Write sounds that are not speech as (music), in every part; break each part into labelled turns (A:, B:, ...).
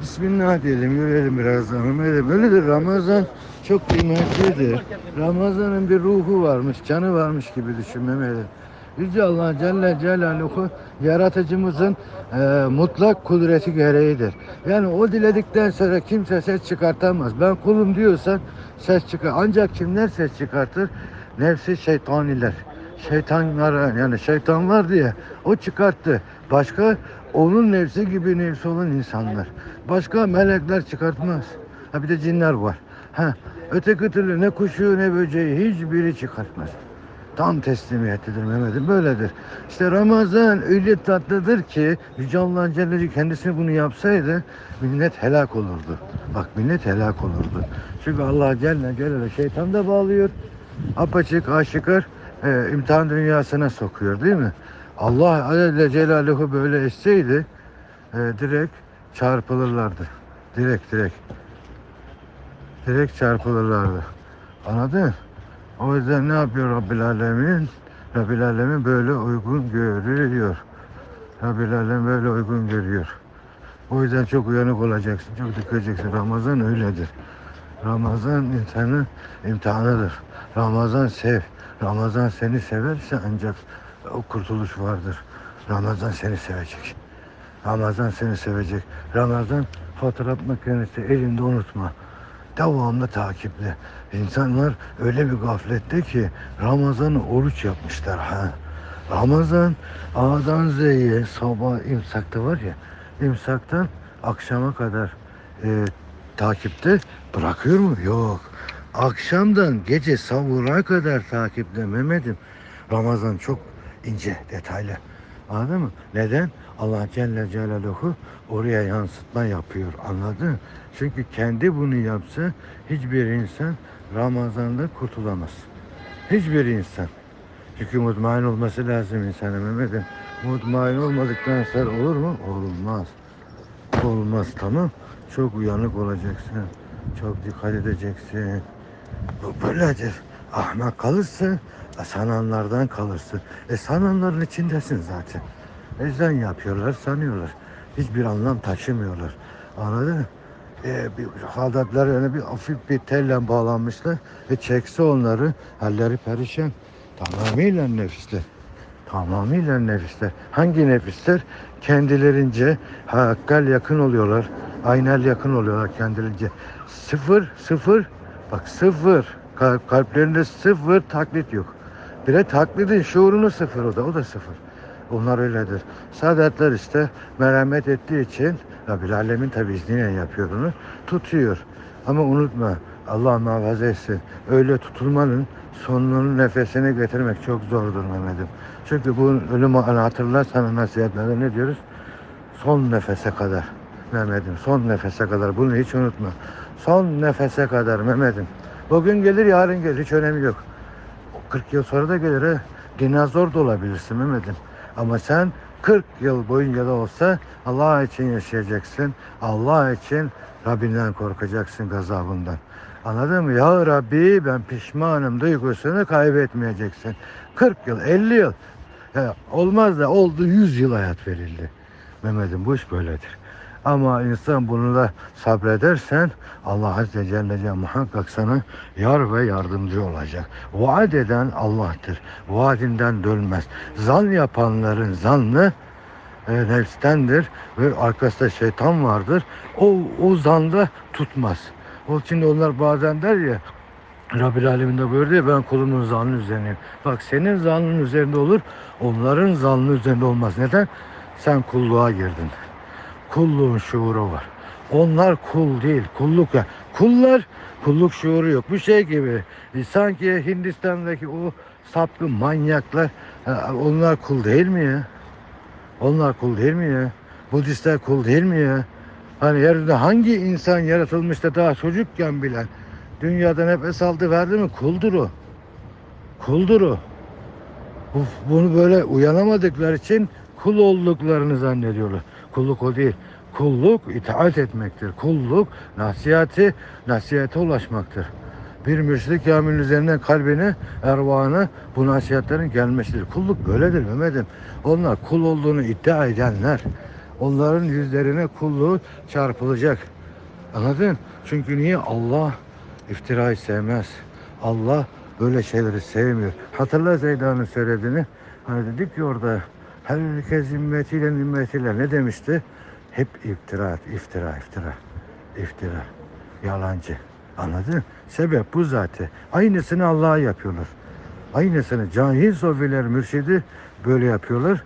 A: Bismillah diyelim, yürüyelim biraz. Öyle, öyledir Ramazan çok kıymetlidir. Ramazan'ın bir ruhu varmış, canı varmış gibi düşünmemeli. Yüce Allah Celle Celaluhu yaratıcımızın e, mutlak kudreti gereğidir. Yani o diledikten sonra kimse ses çıkartamaz. Ben kulum diyorsan ses çıkar. Ancak kimler ses çıkartır? Nefsi şeytaniler. Şeytanlar yani şeytan var diye o çıkarttı. Başka onun nefsi gibi nefsi olan insanlar. Başka melekler çıkartmaz. Ha bir de cinler var. Ha öteki türlü ne kuşu ne böceği hiçbiri çıkartmaz. Tam teslimiyetlidir Mehmet'im böyledir. İşte Ramazan öyle tatlıdır ki Yüce Allah Celle kendisi bunu yapsaydı millet helak olurdu. Bak millet helak olurdu. Çünkü Allah Celle Celle şeytan da bağlıyor. Apaçık aşikar e, imtihan dünyasına sokuyor değil mi? Allah Celle Celaluhu böyle etseydi e, direkt çarpılırlardı. Direkt direkt. Direkt çarpılırlardı. Anladın? O yüzden ne yapıyor Rabbil Alemin? Rabbil Alemin böyle uygun görüyor. Rabbil Alemin böyle uygun görüyor. O yüzden çok uyanık olacaksın, çok dikkat edeceksin. Ramazan öyledir. Ramazan insanın imtihanıdır. Ramazan sev. Ramazan seni severse ancak o kurtuluş vardır. Ramazan seni sevecek. Ramazan seni sevecek. Ramazan fotoğraf makinesi elinde unutma. Devamlı takiple. İnsanlar öyle bir gaflette ki Ramazan'ı oruç yapmışlar ha. Ramazan A'dan Z'ye sabah imsakta var ya imsaktan akşama kadar e, takipte bırakıyor mu? Yok. Akşamdan gece savura kadar takipte Mehmet'im. Ramazan çok ince, detaylı. Anladın mı? Neden? Allah Celle Celaluhu oraya yansıtma yapıyor. Anladın? Çünkü kendi bunu yapsa hiçbir insan Ramazan'da kurtulamaz. Hiçbir insan. Çünkü mutmain olması lazım insana Mehmet'im. Mutmain olmadıktan sonra olur mu? Olmaz. Olmaz tamam. Çok uyanık olacaksın. Çok dikkat edeceksin. Bu böyledir. Ahmak kalırsa e, sananlardan kalırsın. E sananların içindesin zaten. Ecdan yapıyorlar, sanıyorlar. Hiçbir anlam taşımıyorlar. Anladın mı? E, bir haldatlar yani bir hafif bir telle bağlanmışlar. E çekse onları halleri perişan. Tamamıyla nefisler. Tamamıyla nefisler. Hangi nefisler? Kendilerince hakkal yakın oluyorlar. Aynel yakın oluyorlar kendilerince. Sıfır, sıfır. Bak sıfır. Kal- Kalplerinde sıfır taklit yok. Bir de taklidin şuurunu sıfır o da. O da sıfır. Onlar öyledir. Saadetler işte merhamet ettiği için Rabbil Alemin tabi izniyle yapıyor bunu. Tutuyor. Ama unutma Allah muhafaza etsin. Öyle tutulmanın sonunun nefesini getirmek çok zordur Mehmet'im. Çünkü bu ölüm anı hatırlarsan nasihatlerde ne diyoruz? Son nefese kadar Mehmet'im. Son nefese kadar. Bunu hiç unutma. Son nefese kadar Mehmet'im. Bugün gelir yarın gelir. Hiç önemi yok. 40 yıl sonra da gelir. Dinozor da olabilirsin Mehmet'im. Ama sen 40 yıl boyunca da olsa Allah için yaşayacaksın. Allah için Rabbinden korkacaksın gazabından. Anladın mı? Ya Rabbi ben pişmanım duygusunu kaybetmeyeceksin. 40 yıl, 50 yıl. Ya olmaz da oldu 100 yıl hayat verildi. Mehmet'im bu iş böyledir. Ama insan bunu da sabredersen Allah Azze Celle Celle muhakkak sana yar ve yardımcı olacak. Vaat eden Allah'tır. Vaadinden dönmez. Zan yapanların zannı e, nefstendir ve arkasında şeytan vardır. O, o zanda tutmaz. O için onlar bazen der ya Rabbil Alemin de buyurdu ya ben kulumun zannı üzerindeyim. Bak senin zannın üzerinde olur, onların zannı üzerinde olmaz. Neden? Sen kulluğa girdin. Kulluğun şuuru var. Onlar kul değil, kulluk ya. Kullar kulluk şuuru yok. Bu şey gibi. e, Sanki Hindistan'daki o sapkın manyaklar e, onlar kul değil mi ya? Onlar kul değil mi ya? Budistler kul değil mi ya? Hani yeryüzünde hangi insan yaratılmış da daha çocukken bilen dünyadan nefes aldı verdi mi? Kuldur o. Kuldur o. Bu- Bunu böyle uyanamadıkları için kul olduklarını zannediyorlar. Kulluk o değil. Kulluk itaat etmektir. Kulluk nasihati, nasihate ulaşmaktır. Bir müşrik kamilin üzerinden kalbine, ervahına bu nasihatlerin gelmesidir. Kulluk böyledir Mehmet'im. Onlar kul olduğunu iddia edenler, Onların yüzlerine kulluğu çarpılacak. Anladın? Çünkü niye? Allah iftirayı sevmez. Allah böyle şeyleri sevmiyor. Hatırla Zeyda'nın söylediğini. Hani dedik ki orada herkes ümmetiyle ümmetiyle ne demişti? Hep iftira, iftira, iftira, iftira. Yalancı. Anladın? Sebep bu zaten. Aynısını Allah'a yapıyorlar. Aynısını cahil sofiler mürşidi böyle yapıyorlar.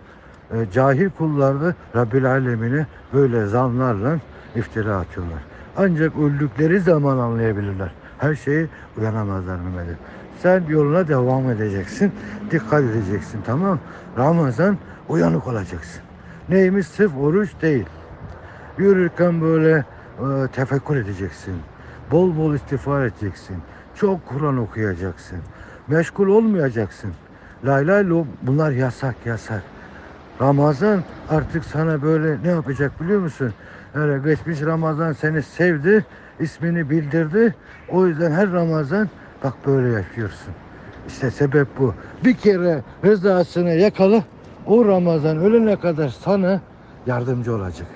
A: E, cahil kullar da Rabbil Alemine böyle zanlarla iftira atıyorlar. Ancak öldükleri zaman anlayabilirler. Her şeyi uyanamazlar Mehmet'im. Sen yoluna devam edeceksin. Dikkat edeceksin tamam Ramazan uyanık olacaksın. Neymiş? Sırf oruç değil. Yürürken böyle e, tefekkür edeceksin. Bol bol istiğfar edeceksin. Çok Kur'an okuyacaksın. Meşgul olmayacaksın. Lay lay lo bunlar yasak yasak. Ramazan artık sana böyle ne yapacak biliyor musun? Öyle geçmiş Ramazan seni sevdi, ismini bildirdi. O yüzden her Ramazan bak böyle yaşıyorsun. İşte sebep bu. Bir kere rızasını yakala, o Ramazan ölene kadar sana yardımcı olacak.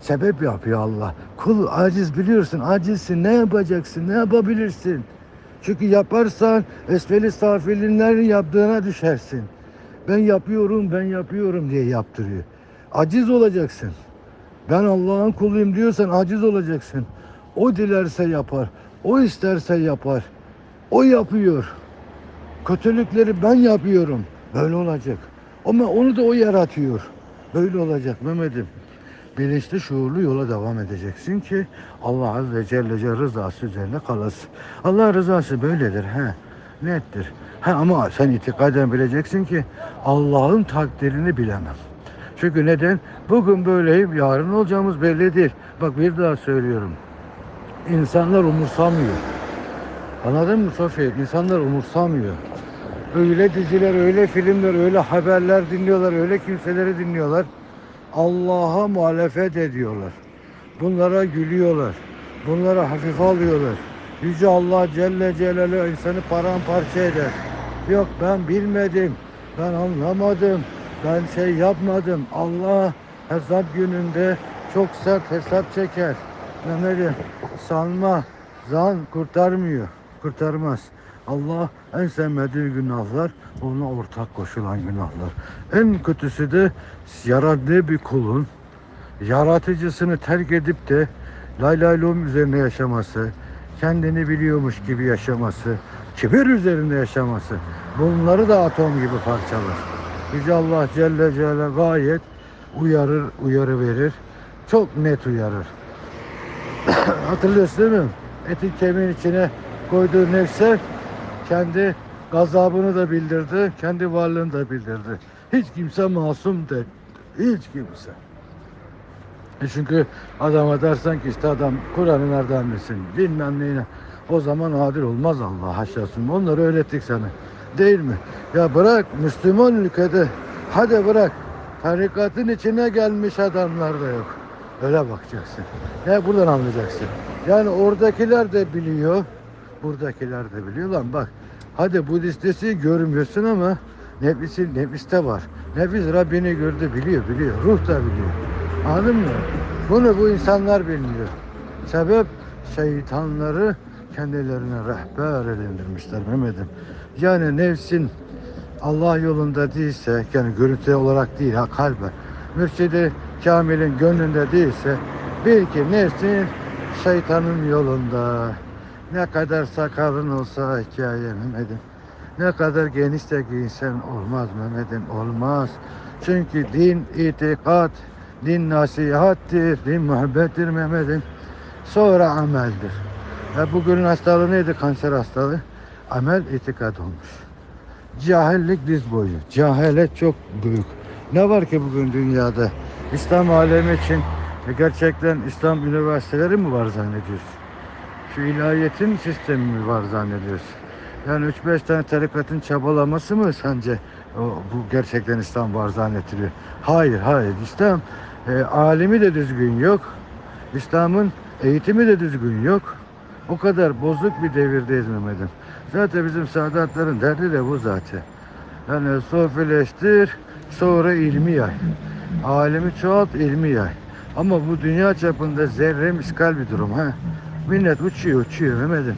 A: Sebep yapıyor Allah. Kul aciz biliyorsun, acizsin. Ne yapacaksın, ne yapabilirsin? Çünkü yaparsan esfeli safilinden yaptığına düşersin. Ben yapıyorum, ben yapıyorum diye yaptırıyor. Aciz olacaksın. Ben Allah'ın kuluyum diyorsan aciz olacaksın. O dilerse yapar. O isterse yapar. O yapıyor. Kötülükleri ben yapıyorum. Böyle olacak. Ama onu da o yaratıyor. Böyle olacak Mehmet'im. Bilinçli şuurlu yola devam edeceksin ki Allah Azze Celle Celle rızası üzerine kalasın. Allah rızası böyledir. He. Nettir. Ha ama sen itikaden bileceksin ki Allah'ın takdirini bilemem. Çünkü neden? Bugün böyleyim, yarın olacağımız belli değil. Bak bir daha söylüyorum. İnsanlar umursamıyor. Anladın mı Sofi? İnsanlar umursamıyor. Öyle diziler, öyle filmler, öyle haberler dinliyorlar, öyle kimseleri dinliyorlar. Allah'a muhalefet ediyorlar. Bunlara gülüyorlar. Bunlara hafife alıyorlar. Yüce Allah Celle Celaluhu insanı paramparça eder. Yok ben bilmedim, ben anlamadım, ben şey yapmadım. Allah hesap gününde çok sert hesap çeker. Mehmet'im sanma, zan kurtarmıyor, kurtarmaz. Allah en sevmediği günahlar ona ortak koşulan günahlar. En kötüsü de yarattığı bir kulun yaratıcısını terk edip de lay lay lom üzerine yaşaması, kendini biliyormuş gibi yaşaması, kibir üzerinde yaşaması. Bunları da atom gibi parçalar. Yüce Allah Celle Celle gayet uyarır, uyarı verir. Çok net uyarır. (coughs) Hatırlıyorsun değil mi? Etin kemiğin içine koyduğu nefse kendi gazabını da bildirdi, kendi varlığını da bildirdi. Hiç kimse masum değil. Hiç kimse. E çünkü adama dersen ki işte adam Kur'an'ı nereden bilsin, bilmem neyine. O zaman adil olmaz Allah haşyasın. Onları öğrettik sana. Değil mi? Ya bırak Müslüman ülkede hadi bırak tarikatın içine gelmiş adamlar da yok. Öyle bakacaksın. Ya buradan anlayacaksın. Yani oradakiler de biliyor. Buradakiler de biliyor lan bak. Hadi Budistesi görmüyorsun ama nefisi nefiste var. Nefis Rabbini gördü biliyor biliyor. Ruh da biliyor. Anladın mı? Bunu bu insanlar bilmiyor. Sebep şeytanları kendilerine rehber edindirmişler Mehmet'im. Yani nefsin Allah yolunda değilse, yani görüntü olarak değil ha kalben, mürşidi kamilin gönlünde değilse, bil ki nefsin şeytanın yolunda. Ne kadar sakalın olsa hikaye Mehmet'im. Ne kadar geniş de giysen olmaz Mehmet'im olmaz. Çünkü din itikat, din nasihattir, din muhabbettir Mehmet'im. Sonra ameldir. Ya bugünün hastalığı neydi kanser hastalığı? Amel itikat olmuş. Cahillik diz boyu. Cehalet çok büyük. Ne var ki bugün dünyada? İslam alemi için e, gerçekten İslam üniversiteleri mi var zannediyorsun? Şu ilahiyetin sistemi mi var zannediyorsun? Yani 3-5 tane tarikatın çabalaması mı sence o, bu gerçekten İslam var zannettiriyor? Hayır, hayır. İslam e, alimi de düzgün yok. İslam'ın eğitimi de düzgün yok. O kadar bozuk bir devirdeyiz Mehmet'im. Zaten bizim Sadatların derdi de bu zaten. Yani sofileştir, sonra ilmi yay. Alimi çoğalt, ilmi yay. Ama bu dünya çapında zerre miskal bir durum ha. Millet uçuyor uçuyor Mehmet'im.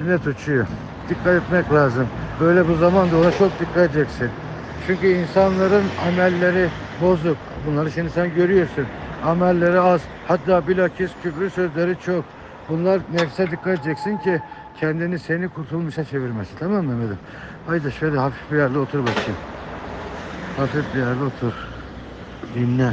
A: Millet uçuyor. Dikkat etmek lazım. Böyle bu zamanda ona çok dikkat edeceksin. Çünkü insanların amelleri bozuk. Bunları şimdi sen görüyorsun. Amelleri az. Hatta bilakis küfür sözleri çok. Bunlar nefse dikkat edeceksin ki kendini seni kurtulmuşa çevirmesin. Tamam mı Mehmet'im? Haydi şöyle hafif bir yerde otur bakayım. Hafif bir yerde otur. Dinle.